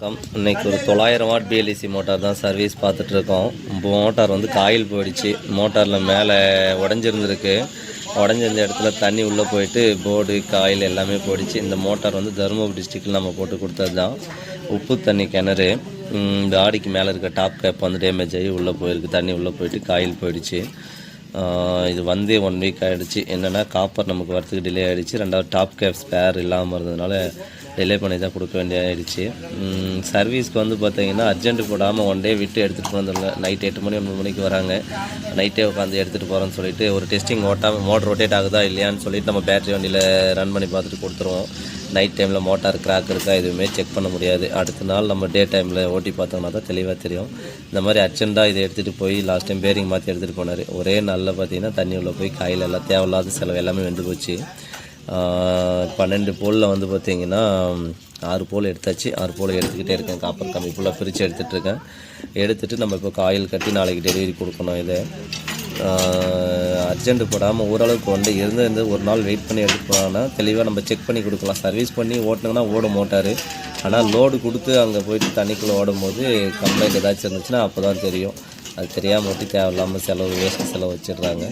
வணக்கம். இன்னைக்கு ஒரு தொள்ளாயிரம் வாட் பிஎல்இசி மோட்டார் தான் சர்வீஸ் பார்த்துட்ருக்கோம் மோட்டார் வந்து காயில் போயிடுச்சு. மோட்டாரில் மேலே உடஞ்சிருந்துருக்கு. உடஞ்சிருந்த இடத்துல தண்ணி உள்ளே போயிட்டு போர்டு காயில் எல்லாமே போயிடுச்சு. இந்த மோட்டார் வந்து தருமபுரி டிஸ்ட்ரிக்டில் நம்ம போட்டு கொடுத்தது தான் உப்பு தண்ணி கிணறு. இந்த ஆடிக்கு மேலே இருக்க டாப் கேப் வந்து டேமேஜ் ஆகி உள்ளே போயிருக்கு. தண்ணி உள்ளே போயிட்டு காயில் போயிடுச்சு. இது வந்தே ஒன் வீக் ஆகிடுச்சு என்னென்னா காப்பர் நமக்கு வரத்துக்கு டிலே ஆகிடுச்சு ரெண்டாவது டாப் கேப் ஸ்பேர் இல்லாமல் இருந்ததுனால டிலே பண்ணி தான் கொடுக்க வேண்டியதாகிடுச்சு சர்வீஸ்க்கு வந்து பார்த்தீங்கன்னா அர்ஜென்ட் போடாமல் ஒன் டே விட்டு எடுத்துகிட்டு வந்துடல நைட் எட்டு மணி ஒன்பது மணிக்கு வராங்க. நைட்டே உட்காந்து எடுத்துகிட்டு போகிறோன்னு சொல்லிட்டு ஒரு டெஸ்டிங் ஓட்டாமல் மோட்டர் ரொட்டேட் ஆகுதா இல்லையான்னு சொல்லிட்டு நம்ம பேட்டரி வண்டியில் ரன் பண்ணி பார்த்துட்டு கொடுத்துருவோம். நைட் டைமில் மோட்டார் கிராக் இருக்கா எதுவுமே செக் பண்ண முடியாது. அடுத்த நாள் நம்ம டே டைமில் ஓட்டி பார்த்தோம்னா தான் தெளிவாக தெரியும். இந்த மாதிரி அர்ஜென்ட்டாக இதை எடுத்துகிட்டு போய் லாஸ்ட் டைம் பேரிங் மாற்றி எடுத்துகிட்டு போனார். ஒரே நாளில் பார்த்தீங்கன்னா தண்ணி உள்ளே போய் காயில் எல்லாம் தேவையில்லாத செலவு எல்லாமே வெந்து போச்சு. பன்னெண்டு போலில் வந்து பார்த்தீங்கன்னா ஆறு போல் எடுத்தாச்சு. ஆறு போல் எடுத்துக்கிட்டே இருக்கேன். காப்பர் கம்மி ஃபுல்லாக பிரித்து எடுத்துகிட்டு இருக்கேன். எடுத்துகிட்டு நம்ம இப்போ காயில் கட்டி நாளைக்கு டெலிவரி கொடுக்கணும் இதை. அர்ஜெண்ட்டு போடாமல் ஓரளவுக்கு வந்து இருந்து இருந்து ஒரு நாள் வெயிட் பண்ணி எடுத்து போனோம்னா தெளிவாக நம்ம செக் பண்ணி கொடுக்கலாம். சர்வீஸ் பண்ணி ஓட்டினோங்கன்னா ஓடும் மோட்டார். ஆனால் லோடு கொடுத்து அங்கே போயிட்டு தண்ணிக்குள்ளே ஓடும் போது கம்ப்ளைண்ட் ஏதாச்சும் இருந்துச்சுன்னா அப்போ தான் தெரியும். அது தெரியாமல் மட்டும் தேவையில்லாமல் செலவு வேஸ்ட் செலவு வச்சிடுறாங்க.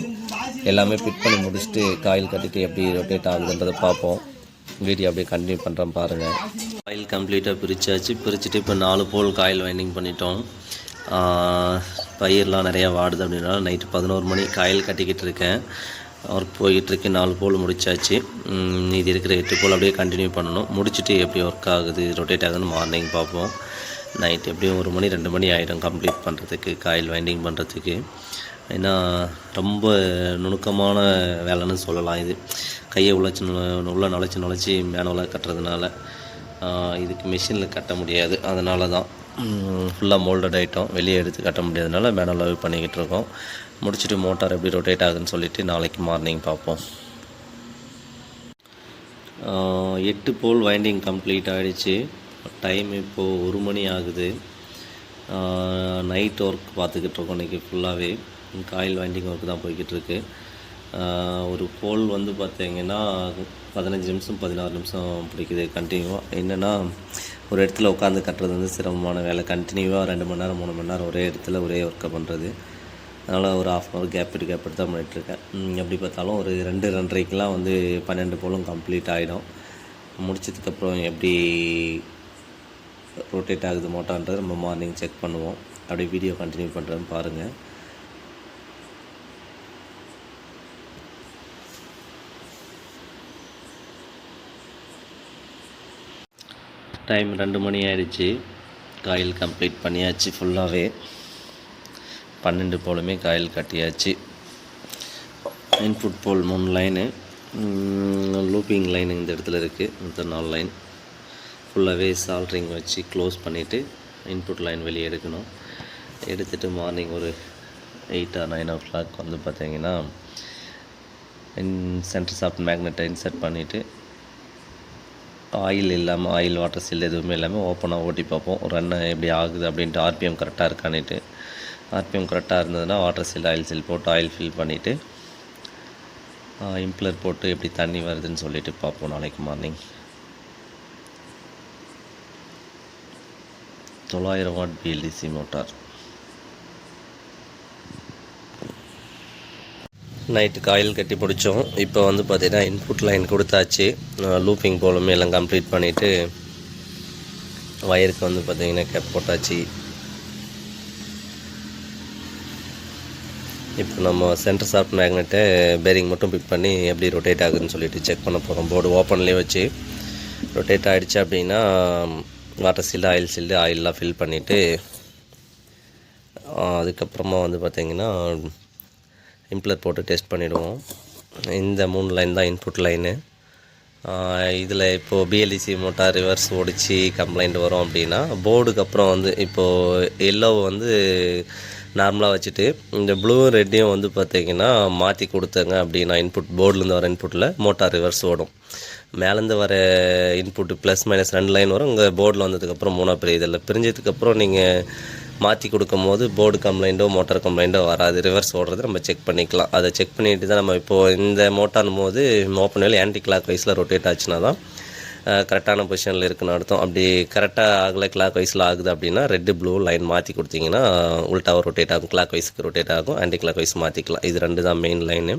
எல்லாமே ஃபிட் பண்ணி முடிச்சுட்டு காயில் கட்டிட்டு எப்படி ரொட்டேட் ஆகுதுன்றதை பார்ப்போம். வீடியோ அப்படியே கண்டினியூ பண்ணுறேன் பாருங்கள் காயில் கம்ப்ளீட்டாக பிரித்தாச்சு பிரிச்சுட்டு இப்போ நாலு போல் காயில் வைண்டிங் பண்ணிட்டோம். பயிர்லாம் நிறையா வாடுது அப்படின்னா நைட்டு பதினோரு மணி காயில் கட்டிக்கிட்டு இருக்கேன். ஒர்க் போய்கிட்டுருக்கேன் நாலு போல் முடிச்சாச்சு. இது இருக்கிற எட்டு போல் அப்படியே கண்டினியூ பண்ணணும். முடிச்சுட்டு எப்படி ஒர்க் ஆகுது ரொட்டேட் ஆகுதுன்னு மார்னிங் பார்ப்போம். நைட் எப்படியும் ஒரு மணி ரெண்டு மணி ஆகிடும் கம்ப்ளீட் பண்ணுறதுக்கு காயில் வைண்டிங் பண்ணுறதுக்கு ஏன்னா ரொம்ப நுணுக்கமான வேலைன்னு சொல்லலாம் இது. கையை உழைச்சி உள்ள நுழைச்சி நுழைச்சி மேனுவலாக கட்டுறதுனால இதுக்கு மிஷினில் கட்ட முடியாது. அதனால தான் ஃபுல்லாக மோல்டட் ஐட்டம் வெளியே எடுத்து கட்ட முடியாதனால மேனுவலாகவே பண்ணிக்கிட்டு இருக்கோம். முடிச்சுட்டு மோட்டார் எப்படி ரொட்டேட் ஆகுதுன்னு சொல்லிட்டு நாளைக்கு மார்னிங் பார்ப்போம். எட்டு போல் வைண்டிங் கம்ப்ளீட் ஆகிடுச்சு டைம் இப்போது ஒரு மணி ஆகுது. நைட் ஒர்க் பார்த்துக்கிட்டு இருக்கோம் இன்றைக்கி ஃபுல்லாகவே காயில் வைண்டிங் ஒர்க் தான் போய்கிட்டு இருக்கு. ஒரு போல் வந்து பார்த்தீங்கன்னா பதினஞ்சு நிமிஷம் பதினாறு நிமிஷம் பிடிக்குது கண்டினியூவாக என்னென்னா ஒரு இடத்துல உட்காந்து கட்டுறது வந்து சிரமமான வேலை. கண்டினியூவாக ரெண்டு மணி நேரம் மூணு மணி நேரம் ஒரே இடத்துல ஒரே ஒர்க்கை பண்ணுறது அதனால் ஒரு ஆஃப் அன் ஹவர் கேப் விட்டு கேப் எடுத்து தான் பண்ணிகிட்ருக்கேன் எப்படி பார்த்தாலும் ஒரு ரெண்டு ரெண்டரைக்கெலாம் வந்து பன்னெண்டு போலும் கம்ப்ளீட் ஆகிடும் முடிச்சதுக்கப்புறம் எப்படி ரொட்டேட் ஆகுது மோட்டான்றது நம்ம மார்னிங் செக் பண்ணுவோம். அப்படியே வீடியோ கண்டினியூ பண்ணுறதுன்னு பாருங்கள் டைம் ரெண்டு மணி ஆயிடுச்சு. காயில் கம்ப்ளீட் பண்ணியாச்சு ஃபுல்லாகவே பன்னெண்டு போலுமே காயில் கட்டியாச்சு. இன்புட் போல் மூணு லைனு லூப்பிங் லைன் இந்த இடத்துல இருக்குது மொத்தம் நாலு லைன் ஃபுல்லாகவே சால்ட்ரிங் வச்சு க்ளோஸ் பண்ணிவிட்டு இன்புட் லைன் வெளியே எடுக்கணும். எடுத்துகிட்டு மார்னிங் ஒரு eight or nine o'clock வந்து பார்த்தீங்கன்னா இன் சென்டர் சாஃப்ட் மேக்னெட்டை இன்செர்ட் பண்ணிவிட்டு ஆயில் இல்லாமல் ஆயில் வாட்டர் சீல் எதுவுமே இல்லாமல் ஓப்பனாக ஓட்டி பார்ப்போம். ரன் எப்படி ஆகுது அப்படின்ட்டு ஆர்பிஎம் கரெக்டாக இருக்கான்னுட்டு. ஆர்பிஎம் கரெக்டாக இருந்ததுன்னா வாட்டர் சீல் ஆயில் சில் போட்டு ஆயில் ஃபில் பண்ணிவிட்டு இம்ப்ளர் போட்டு எப்படி தண்ணி வருதுன்னு சொல்லிட்டு பார்ப்போம் நாளைக்கு மார்னிங் தொள்ளாயிரம் watt BLDC motor night coil கட்டி பிடிச்சோம். இப்போ வந்து பார்த்தீங்கன்னா இன்புட் லைன் கொடுத்தாச்சு. லூப்பிங் போலுமே எல்லாம் கம்ப்ளீட் பண்ணிவிட்டு வயருக்கு வந்து பார்த்தீங்கன்னா கேப் போட்டாச்சு. இப்போ நம்ம சென்டர் சாஃப்ட் மேக்னெட்டை பேரிங் மட்டும் பிக் பண்ணி எப்படி ரொட்டேட் ஆகுதுன்னு சொல்லிட்டு செக் பண்ண போகிறோம் போர்டு ஓப்பன்லேயே வச்சு ரொட்டேட் ஆகிடுச்சு அப்படின்னா வாட்டர் சீல்டு ஆயில் சீல்டு ஆயிலெலாம் ஃபில் பண்ணிவிட்டு அதுக்கப்புறமா வந்து பார்த்திங்கன்னா இம்ப்ளர் போட்டு டெஸ்ட் பண்ணிவிடுவோம் இந்த மூணு லைன் தான் இன்புட் லைனு இதில் இப்போது பிஎல்இசி மோட்டார் ரிவர்ஸ் ஓடிச்சு கம்ப்ளைண்ட் வரும் அப்படின்னா போர்டுக்கு அப்புறம் வந்து இப்போது எல்லோ வந்து நார்மலாக வச்சுட்டு இந்த ப்ளூவும் ரெட்டையும் வந்து பார்த்திங்கன்னா மாற்றி கொடுத்தங்க அப்படின்னா இன்புட் போர்டுலேருந்து வர இன்புட்டில் மோட்டார் ரிவர்ஸ் ஓடும். மேலேருந்து வர இன்புட் ப்ளஸ் மைனஸ் ரெண்டு லைன் வரும். உங்கள் போர்டில் வந்ததுக்கப்புறம் மூணாக பிரியுதில்ல பிரிஞ்சதுக்கப்புறம் நீங்கள் மாற்றி கொடுக்கும் போது போர்டு கம்ப்ளைண்ட்டோ மோட்டார் கம்ப்ளைண்ட்டோ வராது. ரிவர்ஸ் ஓடுறது நம்ம செக் பண்ணிக்கலாம். அதை செக் பண்ணிட்டு தான் நம்ம இப்போது இந்த மோட்டார் போது ஓப்பன் வேலை ஆன்டி கிளாக் வைஸில் ரொட்டேட் ஆச்சுன்னா தான் கரெக்டான பொசிஷனில் இருக்குன்னு அர்த்தம். அப்படி கரெக்டாக ஆகலை கிளாக் வைஸில் ஆகுது அப்படின்னா ரெட்டு ப்ளூ லைன் மாற்றி கொடுத்தீங்கன்னா உல்ட்டாவை ரொட்டேட் ஆகும். கிளாக் வைஸுக்கு ரொட்டேட் ஆகும். ஆன்டி கிளாக் வைஸ் மாற்றிக்கலாம் இது ரெண்டு தான் மெயின் லைனு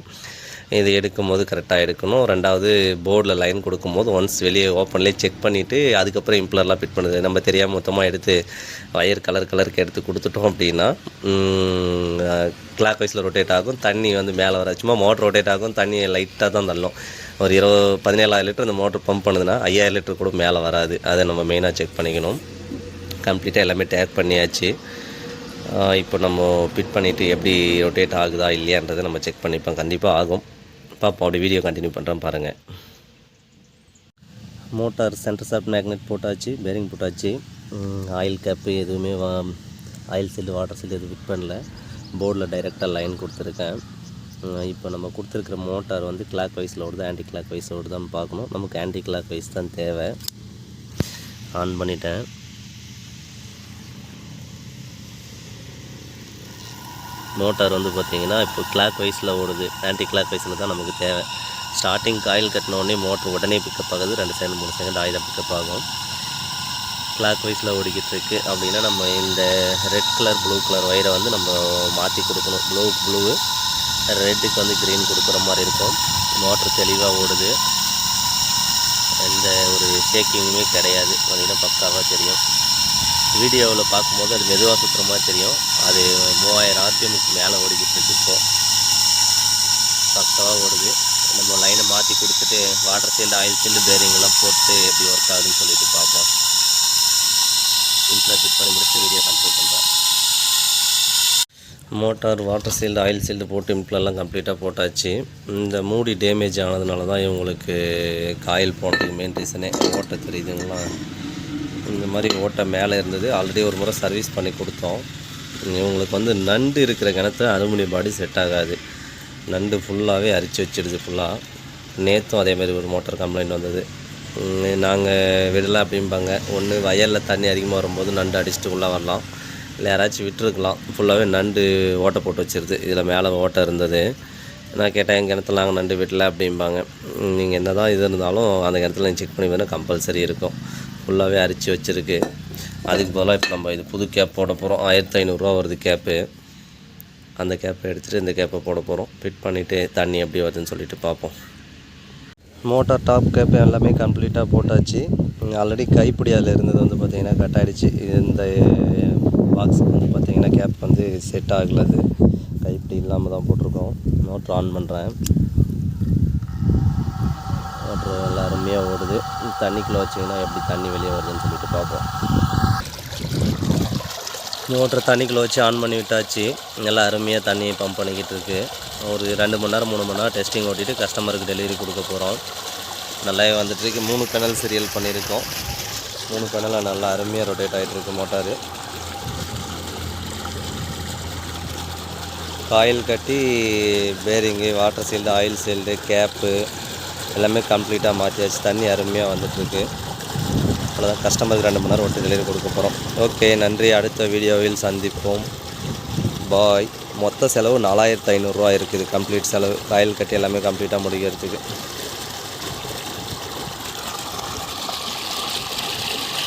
இது எடுக்கும்போது கரெக்டாக எடுக்கணும். ரெண்டாவது போர்டில் லைன் கொடுக்கும்போது ஒன்ஸ் வெளியே ஓப்பன்லேயே செக் பண்ணிவிட்டு அதுக்கப்புறம் இம்ப்ளர்லாம் ஃபிட் பண்ணுது. நம்ம தெரியாமல் மொத்தமாக எடுத்து வயர் கலர் கலருக்கு எடுத்து கொடுத்துட்டோம் அப்படின்னா கிளாக் வைஸில் ரொட்டேட் ஆகும். தண்ணி வந்து மேலே வர சும்மா மோட்டர் ரொட்டேட் ஆகும். தண்ணி லைட்டாக தான் தள்ளும். ஒரு இருபது பதினேழாயிரம் லிட்டர் அந்த மோட்டர் பம்ப் பண்ணுதுன்னா ஐயாயிரம் லிட்டர் கூட மேலே வராது. அதை நம்ம மெயினாக செக் பண்ணிக்கணும். கம்ப்ளீட்டாக எல்லாமே டேக் பண்ணியாச்சு. இப்போ நம்ம ஃபிட் பண்ணிவிட்டு எப்படி ரொட்டேட் ஆகுதா இல்லையான்றதை நம்ம செக் பண்ணிப்போம். கண்டிப்பாக ஆகும். பார்ப்போம் அப்படி வீடியோ கண்டினியூ பண்ணுறேன் பாருங்கள் மோட்டார் சென்டர் சாப்ட் மேக்னெட் போட்டாச்சு பேரிங் போட்டாச்சு. ஆயில் கேப்பு எதுவுமே ஆயில் செல்லு வாட்டர் செல்லு எதுவும் ஃபிட் பண்ணல. போர்டில் டைரெக்டாக லைன் கொடுத்துருக்கேன். இப்போ நம்ம கொடுத்துருக்குற மோட்டார் வந்து கிளாக் வைஸில் ஓடுது ஆன்டி கிளாக் வைஸ் ஓடுதான்னு பார்க்கணும். நமக்கு ஆன்டி கிளாக் வைஸ் தான் தேவை. ஆன் பண்ணிட்டேன். மோட்டார் வந்து பார்த்தீங்கன்னா இப்போ கிளாக் வைஸில் ஓடுது. ஆன்டி கிளாக் வைஸில் தான் நமக்கு தேவை. ஸ்டார்டிங் காயில் கட்டினோடனே மோட்டர் உடனே பிக்கப் ஆகுது. ரெண்டு செகண்ட் மூணு செகண்ட் ஆயுதம் பிக்கப் ஆகும். கிளாக் வைஸில் ஓடிக்கிட்டு இருக்குது அப்படின்னா நம்ம இந்த ரெட் கலர் ப்ளூ கலர் ஒயரை வந்து நம்ம மாற்றி கொடுக்கணும். ப்ளூ ப்ளூ ரெட்டுக்கு வந்து க்ரீன் கொடுக்குற மாதிரி இருக்கும். மோட்டர் தெளிவாக ஓடுது. எந்த ஒரு ஷேக்கிங்குமே கிடையாது. பார்த்திங்கன்னா பக்காவாக தெரியும். வீடியோவில் பார்க்கும்போது அது மெதுவாக சுற்றுற மாதிரி தெரியும். அது ஆர்பிஎம்க்கு மேலே ஓடிக்கிட்டு இருக்கு. இப்போ ஓடுது. நம்ம லைனை மாற்றி கொடுத்துட்டு வாட்டர் சீல்டு ஆயில் சீல்டு பேரிங்லாம் போட்டு எப்படி ஒர்க் ஆகுதுன்னு சொல்லிட்டு பார்ப்போம். இன்ட்ரெஸ்ட் ஃபிட் பண்ணி முடிச்சு வீடியோ கண்ட்ரோல் பண்ணுறேன் motor water sealed oil sealed போட்டு இம்ப்ளெல்லாம் கம்ப்ளீட்டாக போட்டாச்சு. இந்த மூடி டேமேஜ் ஆனதுனால தான் இவங்களுக்கு காயில் போனதுக்கு மெயின் ரீசனே ஓட்டை தெரியுதுங்களா? இந்த மாதிரி ஓட்டை மேலே இருந்தது. ஆல்ரெடி ஒரு முறை சர்வீஸ் பண்ணி கொடுத்தோம். இவங்களுக்கு வந்து நண்டு இருக்கிற கிணத்துல அலுமினியம் பாடி செட் ஆகாது. நண்டு ஃபுல்லாகவே அரிச்சு வச்சிடுது ஃபுல்லாக நேற்றும் அதே மாதிரி ஒரு மோட்டார் கம்ப்ளைண்ட் வந்தது. நாங்கள் விடலை அப்படிம்பாங்க. ஒன்று வயலில் தண்ணி அதிகமாக வரும்போது நண்டு அடிச்சுட்டு உள்ளே வரலாம். இல்லை யாராச்சும் விட்டுருக்கலாம். ஃபுல்லாகவே நண்டு ஓட்டை போட்டு வச்சிருது. இதில் மேலே ஓட்டை இருந்தது. நான் கேட்டேன் எங்கள் கிணத்துல நாங்கள் நண்டு விடல அப்படிம்பாங்க. நீங்கள் என்ன தான் இது இருந்தாலும் அந்த கிணத்துல நீங்கள் செக் பண்ணி வேணால் கம்பல்சரி இருக்கும். ஃபுல்லாகவே அரிச்சு வச்சுருக்கு. அதுக்கு பதிலாக இப்போ நம்ம இது புது கேப் போட போகிறோம் ஆயிரத்தி ஐநூறுரூவா வருது கேப்பு அந்த கேப்பை எடுத்துகிட்டு இந்த கேப்பை போட போகிறோம் ஃபிட் பண்ணிவிட்டு தண்ணி எப்படி வருதுன்னு சொல்லிட்டு பார்ப்போம் மோட்டார் டாப் கேப்பு எல்லாமே கம்ப்ளீட்டாக போட்டாச்சு. ஆல்ரெடி கைப்பிடி அதில் இருந்தது வந்து பார்த்திங்கன்னா கட் ஆகிடுச்சு இந்த பாக்ஸுக்கு வந்து பார்த்திங்கன்னா கேப் வந்து செட் ஆகல அது. கைப்பிடி இல்லாமல் தான் போட்டிருக்கோம். மோட்ரு ஆன் பண்ணுறேன் மோட்ரு நல்லா அருமையாக ஓடுது. தண்ணிக்குள்ளே வச்சிங்கன்னா எப்படி தண்ணி வெளியே வருதுன்னு சொல்லிட்டு பார்ப்போம் மோட்ரு தண்ணிக்குள்ளே வச்சு ஆன் பண்ணி விட்டாச்சு. நல்லா அருமையாக தண்ணியை பம்ப் பண்ணிக்கிட்டு இருக்குது ஒரு ரெண்டு மணி நேரம் மூணு மணி நேரம் டெஸ்டிங் ஓட்டிட்டு கஸ்டமருக்கு டெலிவரி கொடுக்க போகிறோம் நல்லாவே வந்துட்டுருக்கு மூணு கனல் சீரியல் பண்ணியிருக்கோம். மூணு கனலில் நல்லா அருமையாக ரொட்டேட் ஆகிட்டுருக்கு மோட்டாரு. காயில் கட்டி bearing water sealed oil sealed cap எல்லாமே கம்ப்ளீட்டாக மாற்றியாச்சு தண்ணி அருமையாக வந்துட்டுருக்கு அவ்வளோதான் கஸ்டமருக்கு ரெண்டு மணி நேரம் ஒரு டெலிவரி கொடுக்க போகிறோம் ஓகே நன்றி. அடுத்த வீடியோவில் சந்திப்போம். பாய் மொத்த செலவு நாலாயிரத்து ஐநூறுரூவா இருக்குது. கம்ப்ளீட் செலவு. காயில் கட்டி எல்லாமே கம்ப்ளீட்டாக முடிக்கிறதுக்கு.